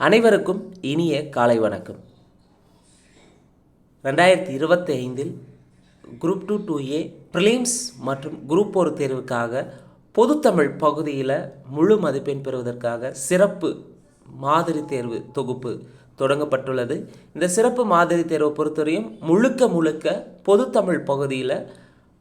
அனைவருக்கும் இனிய காலை வணக்கம். ரெண்டாயிரத்தி இருபத்தி ஐந்தில் group two two A prelims மற்றும் குரூப் ஒரு தேர்வுக்காக பொதுத்தமிழ் பகுதியில் முழு மதிப்பெண் பெறுவதற்காக சிறப்பு மாதிரி தேர்வு தொகுப்பு தொடங்கப்பட்டுள்ளது. இந்த சிறப்பு மாதிரி தேர்வை பொறுத்தவரையும் முழுக்க முழுக்க பொதுத்தமிழ் பகுதியில்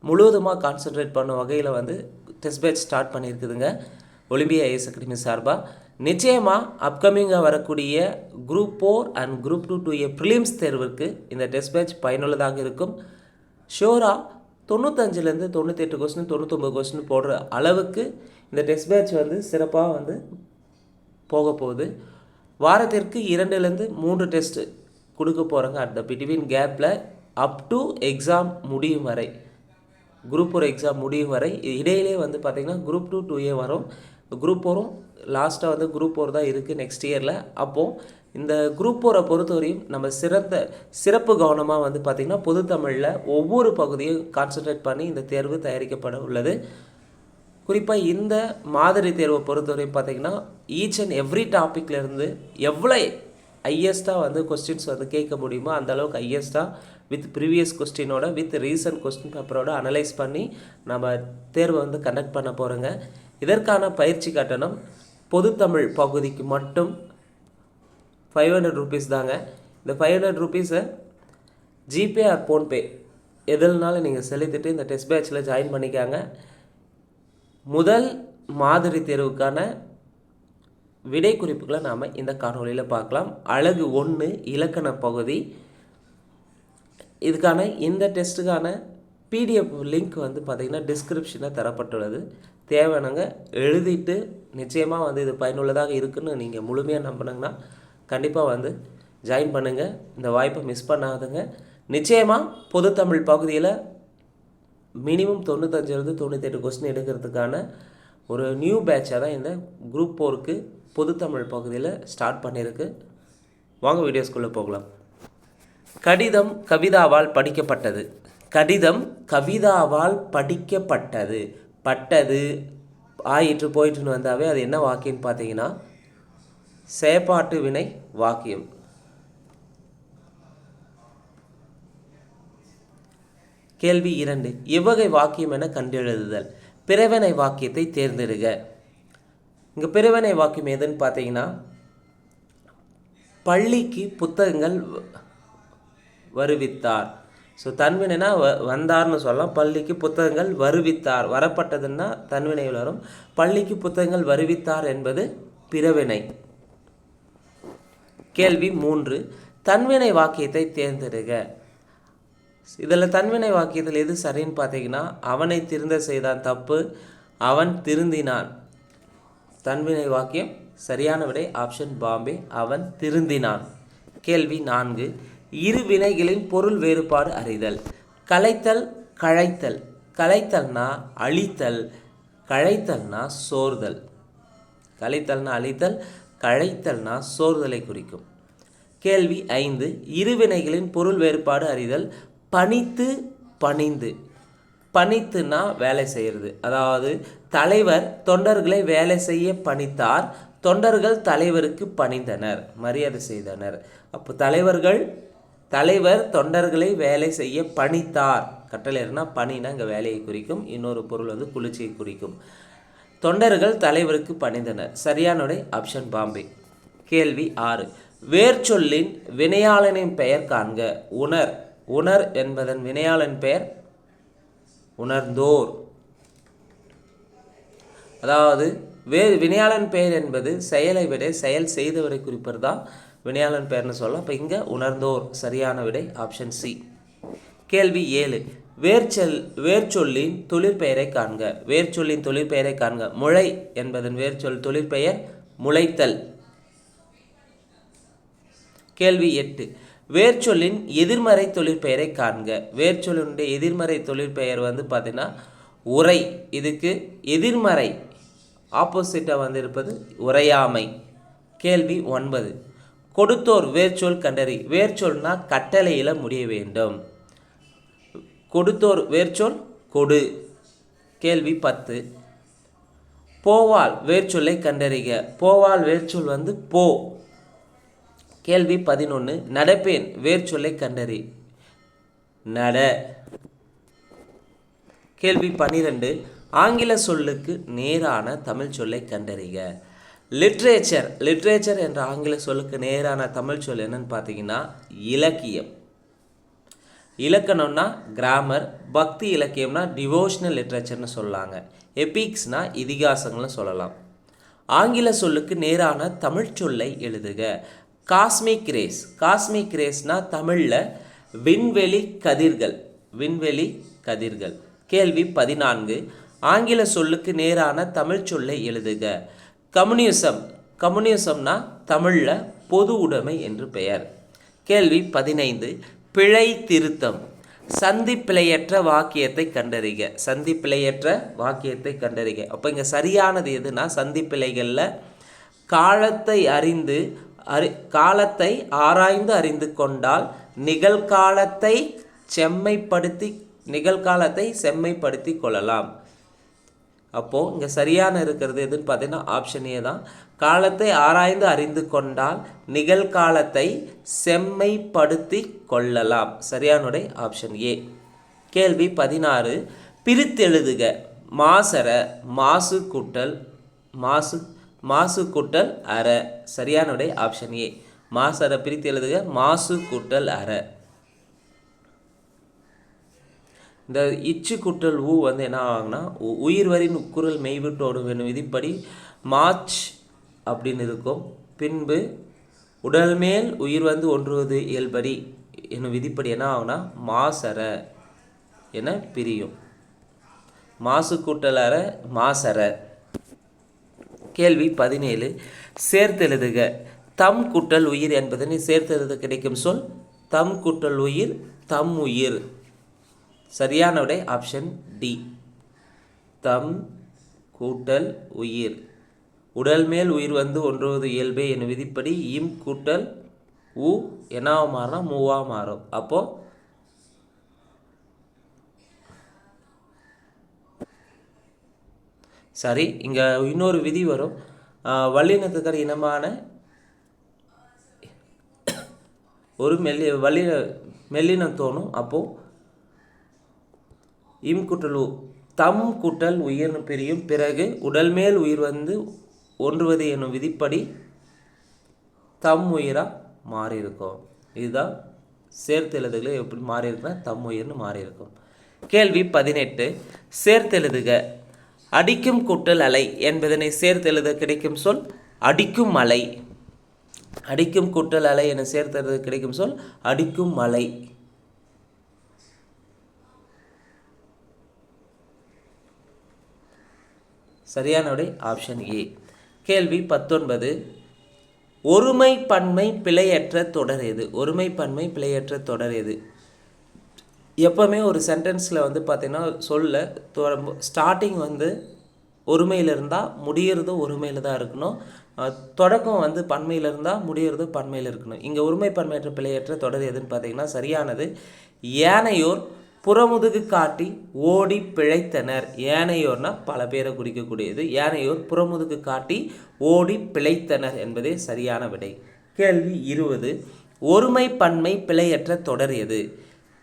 முழுவதுமாக கான்சென்ட்ரேட் பண்ண வகையில் வந்து டெஸ்ட் பேட்ச் ஸ்டார்ட் பண்ணியிருக்குதுங்க. ஒலிம்பியா ஐஎஸ் அகாடமி சார்பாக நிச்சயமாக அப்கமிங்காக வரக்கூடிய group four and group two two A prelims தேர்வுக்கு இந்த டெஸ்ட் பேட்ச் பயனுள்ளதாக இருக்கும். ஷோராக தொண்ணூத்தஞ்சுலேருந்து தொண்ணூத்தெட்டு கொஸ்டின் தொண்ணூத்தொம்பது கொஸ்டின் போடுற அளவுக்கு இந்த டெஸ்ட் பேட்ச் வந்து சிறப்பாக வந்து போக போகுது. வாரத்திற்கு இரண்டுலேருந்து மூன்று டெஸ்ட்டு கொடுக்க போகிறாங்க அட் த பிட்வீன் கேப்பில் அப் டு எக்ஸாம் முடியும் வரை குரூப் ஒரு எக்ஸாம் முடியும் வரை இடையிலே வந்து பார்த்திங்கன்னா குரூப் டூ டூ ஏ வரும். குரூப் ஃபோரும் லாஸ்ட்டாக வந்து குரூப் ஃபோர் தான் இருக்குது நெக்ஸ்ட் இயரில் அப்போது இந்த குரூப் ஃபோரை பொறுத்தவரையும் நம்ம சிறந்த சிறப்பு கவனமாக வந்து பார்த்திங்கன்னா பொதுத்தமிழில் ஒவ்வொரு பகுதியும் கான்சென்ட்ரேட் பண்ணி இந்த தேர்வு தயாரிக்கப்பட உள்ளது. குறிப்பாக இந்த மாதிரி தேர்வை பொறுத்தவரையும் பார்த்திங்கன்னா ஈச் அண்ட் எவ்ரி டாப்பிக்லேருந்து எவ்வளோ ஹையஸ்ட்டாக வந்து கொஸ்டின்ஸ் வந்து கேட்க முடியுமோ அந்த அளவுக்கு ஹையஸ்ட்டாக வித் ப்ரீவியஸ் கொஸ்டினோட வித் ரீசன்ட் கொஸ்டின் பேப்பரோட அனலைஸ் பண்ணி நம்ம தேர்வை வந்து கண்டக்ட் பண்ண போகிறோங்க இதற்கான பயிற்சி கட்டணம் பொதுத்தமிழ் பகுதிக்கு மட்டும் ஃபைவ் ஹண்ட்ரட் ருபீஸ் தாங்க. இந்த ஃபைவ் ஹண்ட்ரட் ருபீஸை ஜிபே ஆர் ஃபோன்பே எதுலனாலும் நீங்கள் செலுத்திட்டு இந்த டெஸ்ட் பேட்சில் ஜாயின் பண்ணிக்காங்க. முதல் மாதிரி தேர்வுக்கான விடை குறிப்புகளை நாம் இந்த காணொலியில் பார்க்கலாம். அழகு ஒன்று இலக்கண பகுதி. இதுக்கான இந்த டெஸ்ட்டுக்கான பிடிஎஃப் லிங்க் வந்து பார்த்திங்கன்னா டிஸ்கிரிப்ஷனில் தரப்பட்டுள்ளது. தேவையானங்க எழுதிட்டு நிச்சயமாக வந்து இது பயனுள்ளதாக இருக்குன்னு நீங்கள் முழுமையாக நம்பினீங்கன்னா கண்டிப்பாக வந்து ஜாயின் பண்ணுங்கள் இந்த வாய்ப்பை மிஸ் பண்ணாதுங்க. நிச்சயமாக பொதுத்தமிழ் பகுதியில் மினிமம் தொண்ணூத்தஞ்சிலிருந்து தொண்ணூத்தெட்டு கொஸ்டின் எடுக்கிறதுக்கான ஒரு நியூ பேட்சாக தான் இந்த குரூப் ஃபோருக்கு பொதுத்தமிழ் பகுதியில் ஸ்டார்ட் பண்ணியிருக்கு. வாங்க வீடியோஸ்குள்ளே போகலாம். கடிதம் கவிதாவால் படிக்கப்பட்டது. கடிதம் கவிதாவால் படிக்கப்பட்டது. பட்டது. ஆயிற்று போயிட்டுன்னு வந்தாவே அது என்ன வாக்கியம்னு பார்த்தீங்கன்னா செயப்பாட்டு வினை வாக்கியம். கேள்வி இரண்டு. இவ்வகை வாக்கியம் என கண்டெழுதுதல். பிறவனை வாக்கியத்தை தேர்ந்தெடுக. இங்கே பிறவனை வாக்கியம் எதுன்னு பார்த்தீங்கன்னா பள்ளிக்கு புத்தகங்கள் வ- வருவித்தார். ஸோ தன்வினைனா வ வந்தார்னு சொல்லலாம். பள்ளிக்கு புத்தகங்கள் வருவித்தார். வரப்பட்டதுன்னா தன்வினை வரும். பள்ளிக்கு புத்தகங்கள் வருவித்தார் என்பது பிறவினை. கேள்வி மூன்று. தன்வினை வாக்கியத்தை தேர்ந்தெடுக. இதில் தன்வினை வாக்கியத்தில் எது சரின்னு பார்த்தீங்கன்னா அவனை திருந்த செய்தான் தப்பு அவன் திருந்தினான். தன்வினை வாக்கியம் சரியான விடை ஆப்ஷன் பாம்பே அவன் திருந்தினான். கேள்வி நான்கு. இரு வினைகளின் பொருள் வேறுபாடு அறிதல். கலைத்தல் கழைத்தல். கலைத்தல்னா அழித்தல் கழைத்தல்னா சோர்தல். கலைத்தல்னா அழித்தல் கழைத்தல்னா சோர்தலை குறிக்கும். கேள்வி ஐந்து. இருவினைகளின் பொருள் வேறுபாடு அறிதல். பணித்து பணிந்து. பணித்துனா வேலை செய்கிறது அதாவது தலைவர் தொண்டர்களை வேலை செய்ய பணித்தார். தொண்டர்கள் தலைவருக்கு பணிந்தனர் மரியாதை செய்தனர். அப்போ தலைவர்கள் தலைவர் தொண்டர்களை வேலை செய்ய பணித்தார். கட்டளையர்னா பணினா இங்கே வேலையை குறிக்கும் இன்னொரு பொருள் வந்து குளிர்ச்சியை குறிக்கும். தொண்டர்கள் தலைவருக்கு பணிந்தனர். சரியானுடைய ஆப்ஷன் பாம்பே. கேள்வி ஆறு. வேர்ச்சொல்லின் வினையாளனின் பெயர் காண்க. உணர். உணர் என்பதன் வினையாளன் பெயர் உணர்ந்தோர். அதாவது வே வினையாளன் பெயர் என்பது செயலை விட செயல் செய்தவரை குறிப்பது தான் வினையாளன் பெயர்னு சொல்லலாம் இப்போ இங்கே உணர்ந்தோர் சரியான விடை ஆப்ஷன் சி கேள்வி ஏழு. வேர்ச்சொல் வேர்ச்சொல்லின் தொழிற்பெயரை காண்க. வேர்ச்சொல்லின் தொழிற்பெயரை காண்க. முளை என்பதன் வேர்ச்சொல் தொழிற்பெயர் முளைத்தல். கேள்வி எட்டு. வேர்ச்சொல்லின் எதிர்மறை தொழிற்பெயரை காண்க. வேர்ச்சொல்லினுடைய எதிர்மறை தொழிற்பெயர் வந்து பார்த்தீங்கன்னா உரை. இதுக்கு எதிர்மறை ஆப்போசிட்டாக வந்து இருப்பது உரையாமை. கேள்வி ஒன்பது. கொடுத்தோர் வேர்ச்சொல் கண்டறி. வேர்ச்சொல்னா கட்டளையில் முடிய வேண்டும். கொடுத்தோர் வேர்ச்சொல் கொடு. கேள்வி பத்து. போவால் வேர்ச்சொல்லை கண்டறிக. போவால் வேர்ச்சொல் வந்து போ. கேள்வி பதினொன்று நடப்பேன் வேர்ச்சொல்லை கண்டறி. நட. கேள்வி பன்னிரெண்டு. ஆங்கில சொல்லுக்கு நேரான தமிழ் சொல்லை கண்டறிக. லிட்ரேச்சர். லிட்ரேச்சர் என்ற ஆங்கில சொல்லுக்கு நேரான தமிழ் சொல் என்னன்னு பார்த்தீங்கன்னா இலக்கியம். இலக்கணம்னா கிராமர் பக்தி இலக்கியம்னா டிவோஷனல் லிட்ரேச்சர்னு சொல்லலாங்க எபிக்ஸ்னால் இதிகாசங்கள்னு சொல்லலாம். ஆங்கில சொல்லுக்கு நேரான தமிழ் சொல்லை எழுதுக. காஸ்மிக் ரேஸ் காஸ்மிக் ரேஸ்னா தமிழில் விண்வெளி கதிர்கள். விண்வெளி கதிர்கள். கேள்வி பதினான்கு. ஆங்கில சொல்லுக்கு நேரான தமிழ் சொல்லை எழுதுக. கம்யூனிசம். கம்யூனிசம்னா தமிழில் பொது உடைமை என்று பெயர். கேள்வி பதினைந்து பிழை திருத்தம். சந்தி பிழையற்ற வாக்கியத்தை கண்டறிக. சந்தி பிழையற்ற வாக்கியத்தை கண்டறிக. அப்போ இங்கே சரியானது எதுனா சந்தி பிழைகளில் காலத்தை அறிந்து அறி காலத்தை ஆராய்ந்து அறிந்து கொண்டால் நிகழ்காலத்தை செம்மைப்படுத்தி நிகழ்காலத்தை செம்மைப்படுத்தி கொள்ளலாம். அப்போது இங்கே சரியான இருக்கிறது எதுன்னு பார்த்தீங்கன்னா ஆப்ஷனே தான். காலத்தை ஆராய்ந்து அறிந்து கொண்டால் நிகழ்காலத்தை செம்மைப்படுத்தி கொள்ளலாம். சரியானுடைய ஆப்ஷன் ஏ கேள்வி பதினாறு. பிரித்தெழுதுக. மாசர மாசு கூட்டல் மாசு மாசு கூட்டல் அற. சரியானுடைய ஆப்ஷன் ஏ மாசர பிரித்து எழுதுக மாசு கூட்டல் அற. இந்த இச்சு குற்றல் ஊ வந்து என்ன ஆகும்னா உ- உயிர் வரின் உக்குரல் மெய்விட்டோடும் என்னும் விதிப்படி மார்ச் அப்படின்னு இருக்கும். பின்பு உடல் மேல் உயிர் வந்து ஒன்றுவது இயல்படி என்னும் விதிப்படி என்ன ஆகுனா மாசர என பிரியும். மாசு கூட்டல் அற மாசர. கேள்வி பதினேழு. சேர்த்தெழுதுக தம் குட்டல் உயிர் என்பதனை சேர்த்தெழுத கிடைக்கும் சொல் தம் குட்டல் உயிர் தம் உயிர். சரியான விடை ஆப்ஷன் டி தம் கூட்டல் உயிர். உடல் மேல் உயிர் வந்து ஒன்றுவது இயல்பே என் விதிப்படி இம் கூட்டல் உ என்னவா மாறினா மூவாக மாறும். அப்போ சரி இங்கே இன்னொரு விதி வரும். ஆஹ், இனமான ஒரு மெல்லி வல்லின மெல்லினம் தோணும். அப்போது இம் குட்டல். தம் குட்டல் உயிர்னு பிரியும் பிறகு உடல் மேல் உயிர் வந்து ஒன்றுவது என்னும் விதிப்படி தம் உயிராக மாறியிருக்கும். இதுதான் சேர்த்தெழுதுகளை எப்படி மாறியிருக்குன்னா தம் உயிர்னு மாறியிருக்கும். கேள்வி பதினெட்டு. சேர்த்தெழுதுக. அடிக்கும் குட்டல் அலை என்பதனை சேர்த்தெழுத கிடைக்கும் சொல் அடிக்கும் அலை. அடிக்கும் குட்டல் அலை என சேர்த்தெழுத கிடைக்கும் சொல் அடிக்கும் மலை சரியான விடை ஆப்ஷன் ஏ கேள்வி பத்தொன்பது. ஒருமை பன்மை பிழையற்ற தொடர் எது? ஒருமை பன்மை பிழையற்ற தொடர் எது? எப்போவுமே ஒரு சென்டென்ஸில் வந்து பார்த்திங்கன்னா சொல்ல ஸ்டார்டிங் வந்து ஒருமையில் இருந்தால் முடியறதும் ஒருமையில் தான் இருக்கணும். தொடக்கம் வந்து பன்மையில் இருந்தால் முடியறதும் பன்மையில் இருக்கணும். இங்கே ஒருமை பன்மையற்ற பிழையற்ற தொடர் எதுன்னு பார்த்தீங்கன்னா சரியானது ஏனையோர் புறமுதுகு காட்டி ஓடி பிழைத்தனர். ஏனையோர்னா பல பேரை குறிக்கக்கூடியது. ஏனையோர் புறமுதுகு காட்டி ஓடி பிழைத்தனர் என்பதே சரியான விடை. கேள்வி இருபது. ஒருமை பன்மை பிழையற்ற தொடர் எது?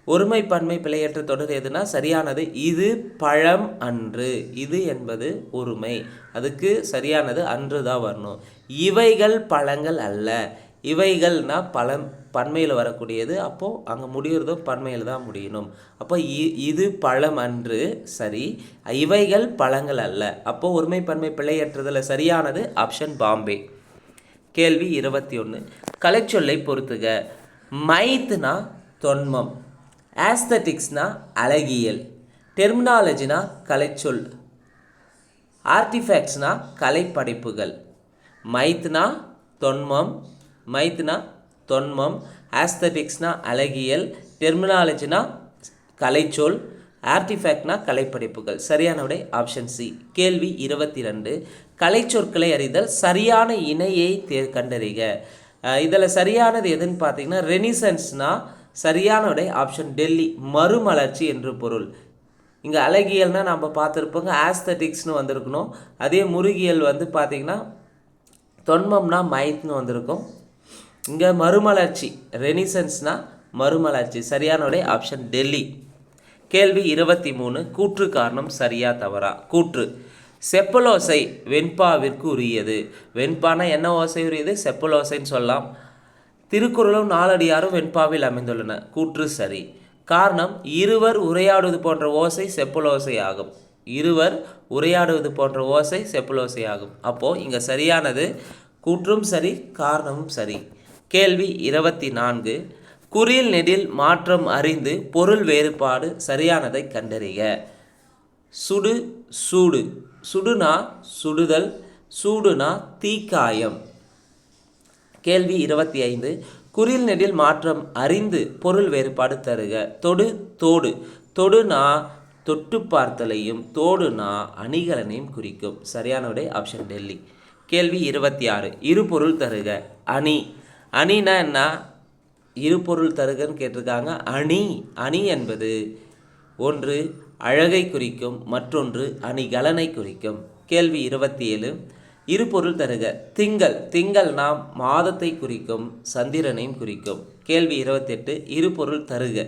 ஒருமை பன்மை பிழையற்ற தொடர் எதுனா சரியானது இது பழம் அன்று. இது என்பது ஒருமை. அதுக்கு சரியானது அன்று தான் வரணும். இவைகள் பழங்கள் அல்ல. இவைகள்னால் பழம் பன்மையில் வரக்கூடியது. அப்போது அங்கே முடிகிறதும் பன்மையில் தான் முடியணும். அப்போ இ- இது பழம் அன்று சரி. இவைகள் பழங்கள் அல்ல. அப்போது ஒருமை பன்மை பிழையற்றதில் சரியானது ஆப்ஷன் பாம்பே. கேள்வி இருபத்தி ஒன்று கலைச்சொல்லை பொறுத்துக. மைத்னா தொன்மம். ஆஸ்தட்டிக்ஸ்னா அழகியல். டெர்மினாலஜினா கலைச்சொல். ஆர்டிஃபேக்ட்ஸ்னா கலைப்படைப்புகள். மைத்னா தொன்மம். மைத்னா தொன்மம் ஆஸ்தபிக்ஸ்னா அழகியல் டெர்மினாலஜினா கலைச்சொல் ஆர்டிஃபேக்ட்னா கலைப்படைப்புகள். சரியான விடை ஆப்ஷன் சி கேள்வி இருபத்தி ரெண்டு கலைச்சொற்களை அறிதல் சரியான இணையை தே கண்டறிக. இதில் சரியானது எதுன்னு பார்த்தீங்கன்னா ரெனிசன்ஸ்னா சரியான விடை ஆப்ஷன் டெல்லி மறுமலர்ச்சி என்று பொருள். இங்கே அழகியல்னால் நம்ம பார்த்துருப்போங்க ஆஸ்தட்டிக்ஸ்னு வந்திருக்கணும். அதே முருகியல் வந்து பார்த்திங்கன்னா தொன்மம்னா மைத்னு வந்திருக்கும். இங்கே மறுமலர்ச்சி ரெனிசன்ஸ்னால் மறுமலர்ச்சி சரியான ஆப்ஷன் டெல்லி. கேள்வி இருபத்தி மூணு கூற்று காரணம் சரியா தவறா? கூற்று செப்பலோசை வெண்பாவிற்கு உரியது. வெண்பானா என்ன ஓசை உரியது? செப்பலோசைன்னு சொல்லலாம். திருக்குறளும் நாலடியாரும் வெண்பாவில் அமைந்துள்ளன. கூற்று சரி. காரணம் இருவர் உரையாடுவது போன்ற ஓசை செப்பலோசை ஆகும். இருவர் உரையாடுவது போன்ற ஓசை செப்பலோசை ஆகும். அப்போது இங்கே சரியானது கூற்றும் சரி காரணமும் சரி. கேள்வி இருபத்தி நான்கு குறில் நெடில் மாற்றம் அறிந்து பொருள் வேறுபாடு சரியானதை கண்டறிக. சுடு சூடு. சுடுனா சுடுதல் சூடுனா தீக்காயம். கேள்வி இருபத்தி ஐந்து குறில் நெடில் மாற்றம் அறிந்து பொருள் வேறுபாடு தருக. தொடு தோடு. தொடுனா தொட்டு பார்த்தலையும் தோடுனா அணிகலனையும் குறிக்கும். சரியான விடை ஆப்ஷன் டெல்லி. கேள்வி இருபத்தி ஆறு இரு பொருள் தருக. அணி. அணினா என்ன? இருபொருள் தருகன்னு கேட்டிருக்காங்க. அணி அணி என்பது ஒன்று அழகை குறிக்கும் மற்றொன்று அணிகலனை குறிக்கும். கேள்வி இருபத்தி ஏழு இருபொருள் தருக. திங்கள் திங்கள் நாம் மாதத்தை குறிக்கும் சந்திரனையும் குறிக்கும். கேள்வி இருபத்தெட்டு. இரு பொருள் தருக.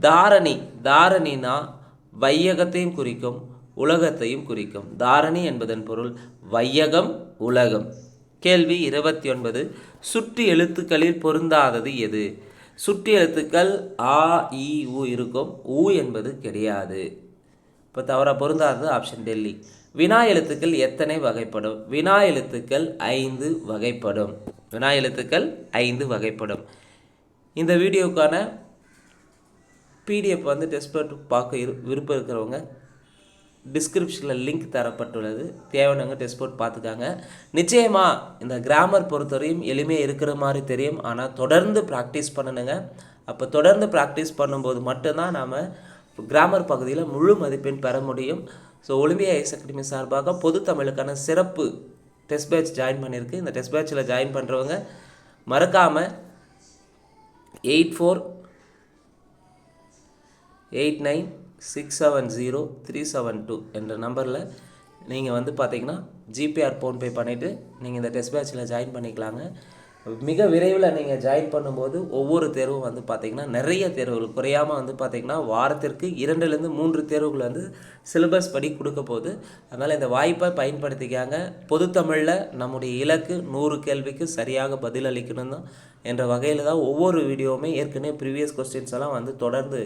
தாரணி தாரணினா வையகத்தையும் குறிக்கும் உலகத்தையும் குறிக்கும். தாரணி என்பதன் பொருள் வையகம் உலகம். கேள்வி இருபத்தி ஒன்பது சுற்றி எழுத்துக்களில் பொருந்தாதது எது? சுற்றி எழுத்துக்கள் ஆ இ உ இருக்கும். உ என்பது கிடையாது. இப்போ தவறாக பொருந்தாதது ஆப்ஷன் டெல்லி. வினா எழுத்துக்கள் எத்தனை வகைப்படும்? வினா எழுத்துக்கள் ஐந்து வகைப்படும். வினா எழுத்துக்கள் ஐந்து வகைப்படும். இந்த வீடியோக்கான பிடிஎஃப் வந்து டெஸ்ட் பார்க்க இரு விருப்பம் இருக்கிறவங்க டிஸ்கிரிப்ஷனில் லிங்க் தரப்பட்டுள்ளது. தேவையானவங்க டெஸ்ட் போட்டு பார்த்துக்காங்க. நிச்சயமாக இந்த கிராமர் பொறுத்தவரையும் எளிமையாக இருக்கிற மாதிரி தெரியும். ஆனால் தொடர்ந்து ப்ராக்டிஸ் பண்ணணுங்க. அப்போ தொடர்ந்து ப்ராக்டிஸ் பண்ணும்போது மட்டும்தான் நாம் கிராமர் பகுதியில் முழு மதிப்பெண் பெற முடியும். ஸோ ஒலிம்பியா ஐஸ் அகாடமி சார்பாக பொது தமிழுக்கான சிறப்பு டெஸ்ட் பேட்ச் ஜாயின் பண்ணியிருக்கு. இந்த டெஸ்ட் பேட்சில் ஜாயின் பண்ணுறவங்க மறக்காமல் eight four eight nine six seven zero three seven two என்ற நம்பரில் நீங்கள் வந்து பார்த்தீங்கன்னா ஜிபிஆர் ஃபோன்பே பண்ணிவிட்டு நீங்கள் இந்த டெஸ்ட் பேட்சில் ஜாயின் பண்ணிக்கலாங்க. மிக விரைவில் நீங்கள் ஜாயின் பண்ணும்போது ஒவ்வொரு தேர்வும் வந்து பார்த்திங்கன்னா நிறைய தேர்வுகள். குறையாமல் வந்து பார்த்திங்கன்னா வாரத்திற்கு இரண்டுலேருந்து மூன்று தேர்வுகள் வந்து சிலபஸ் படி கொடுக்க போகுது. அதனால் இந்த வாய்ப்பை பயன்படுத்திக்காங்க. பொதுத்தமிழில் நம்முடைய இலக்கு நூறு கேள்விக்கு சரியாக பதில் அளிக்கணும் தான் என்ற வகையில் தான் ஒவ்வொரு வீடியோவுமே ஏற்கனவே ப்ரீவியஸ் கொஸ்டின்ஸ் எல்லாம் வந்து தொடர்ந்து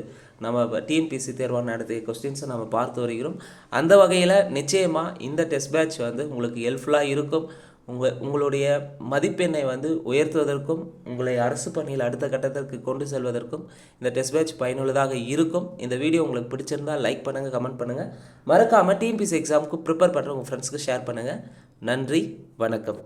நம்ம டிஎன்பிசி தேர்வாக நடத்திய கொஸ்டின்ஸை நம்ம பார்த்து வருகிறோம். அந்த வகையில் நிச்சயமாக இந்த டெஸ்ட் பேட்ச் வந்து உங்களுக்கு ஹெல்ப்ஃபுல்லாக இருக்கும். உங்கள் உங்களுடைய மதிப்பெண்ணை வந்து உயர்த்துவதற்கும் உங்களை அரசு பணியில் அடுத்த கட்டத்திற்கு கொண்டு செல்வதற்கும் இந்த டெஸ்ட் பேட்ச் பயனுள்ளதாக இருக்கும். இந்த வீடியோ உங்களுக்கு பிடிச்சிருந்தால் லைக் பண்ணுங்கள் கமெண்ட் பண்ணுங்கள் மறக்காமல் டிஎன்பிசி எக்ஸாமுக்கு ப்ரிப்பேர் பண்ணுற உங்கள் ஃப்ரெண்ட்ஸ்க்கு ஷேர் பண்ணுங்கள் நன்றி வணக்கம்.